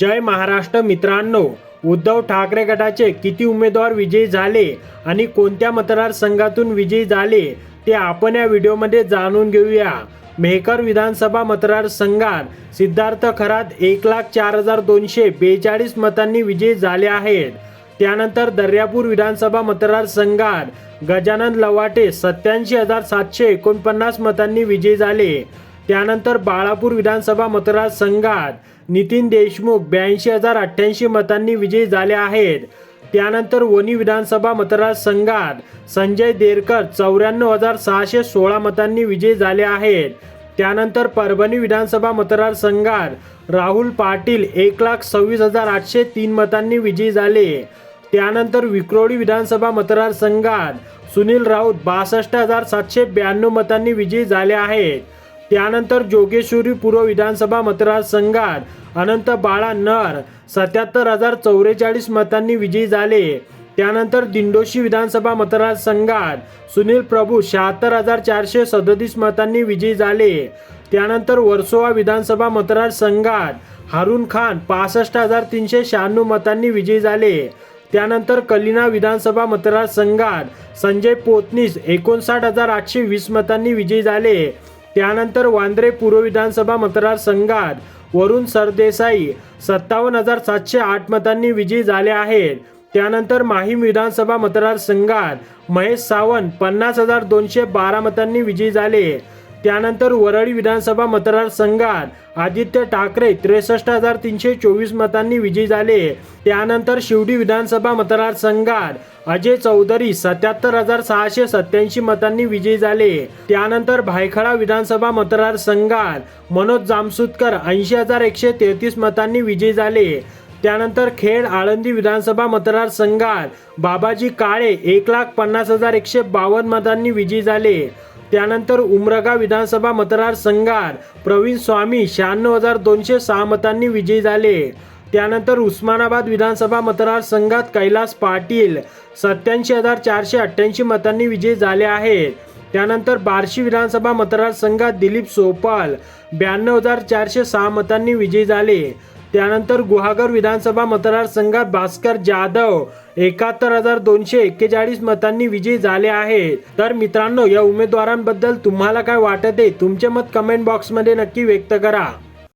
जय महाराष्ट्र मित्रांनो उद्धव ठाकरे गटाचे किती उमेदवार विजयी झाले आणि कोणत्या मतदारसंघातून विजयी झाले ते आपण या व्हिडिओमध्ये जाणून घेऊया. मेहकर विधानसभा मतदारसंघात सिद्धार्थ खरात एक लाख चार हजार दोनशे बेचाळीस मतांनी विजयी झाले आहेत. त्यानंतर दर्यापूर विधानसभा मतदारसंघात गजानन लवाटे सत्याऐंशी हजार सातशे एकोणपन्नास मतांनी विजयी झाले. त्यानंतर बाळापूर विधानसभा मतदारसंघात नितीन देशमुख ब्याऐंशी हजार अठ्ठ्याऐंशी मतांनी विजयी झाले आहेत. त्यानंतर वणी विधानसभा मतदारसंघात संजय देरकर चौऱ्याण्णव हजार सहाशे सोळा मतांनी विजयी झाले आहेत. त्यानंतर परभणी विधानसभा मतदारसंघात राहुल पाटील एक लाख सव्वीस हजार आठशे तीन मतांनी विजयी झाले. त्यानंतर विक्रोळी विधानसभा मतदारसंघात सुनील राऊत बासष्ट हजार सातशे ब्याण्णव मतांनी विजयी झाले आहेत. त्यानंतर जोगेश्वरी पूर्व विधानसभा मतदारसंघात अनंत बाळा नर सत्याहत्तर हजार चौवेचाळीस मतांनी विजयी झाले. त्यानंतर दिंडोशी विधानसभा मतदारसंघात सुनील प्रभू शहात्तर हजार चारशे सदतीस मतांनी विजयी झाले. त्यानंतर वर्सोवा विधानसभा मतदारसंघात हारून खान पासष्ट हजार तीनशे शहाण्णव मतांनी विजयी झाले. त्यानंतर कलिना विधानसभा मतदारसंघात संजय पोतनीस एकोणसाठ हजार आठशे वीस मतांनी विजयी झाले. त्यानंतर वांद्रे पूर्व विधानसभा मतदारसंघात वरुण सरदेसाई सत्तावन्न हजार सातशे आठ मतांनी विजयी झाले आहेत. त्यानंतर माहीम विधानसभा मतदारसंघात महेश सावंत पन्नास हजार दोनशे बारा मतांनी विजयी झाले. त्यानंतर वरळी विधानसभा मतदारसंघात आदित्य ठाकरे त्रेसष्ट हजार तीनशे चोवीस मतांनी विजयी झाले. त्यानंतर शिवडी विधानसभा मतदारसंघात अजय चौधरी सत्याहत्तर हजार सहाशे सत्याऐंशी मतांनी विजयी झाले. त्यानंतर भायखळा विधानसभा मतदारसंघात मनोज जामसुतकर ऐंशी हजार एकशे तेहतीस मतांनी विजयी झाले. त्यानंतर खेड आळंदी विधानसभा मतदारसंघात बाबाजी काळे एक लाख पन्नास हजार एकशे बावन्न मतांनी विजयी झाले. त्यानंतर उमरगा विधानसभा मतदारसंघात प्रवीण स्वामी शहाण्णव हजार दोनशे सहा मतांनी विजयी झाले. त्यानंतर उस्मानाबाद विधानसभा मतदारसंघात कैलास पाटील सत्याऐंशी हजार चारशे अठ्ठ्याऐंशी मतांनी विजयी झाले आहेत. त्यानंतर बार्शी विधानसभा मतदारसंघात दिलीप सोपाल ब्याण्णव हजार चारशे सहा मतांनी विजयी झाले. त्यानंतर गुहागर विधानसभा मतदारसंघात भास्कर जाधव एकाहत्तर हजार दोनशे एक्केचाळीस मतांनी विजयी झाले आहेत. तर मित्रांनो या उमेदवारांबद्दल तुम्हाला काय वाटत आहे? तुमचे मत कमेंट बॉक्समध्ये नक्की व्यक्त करा.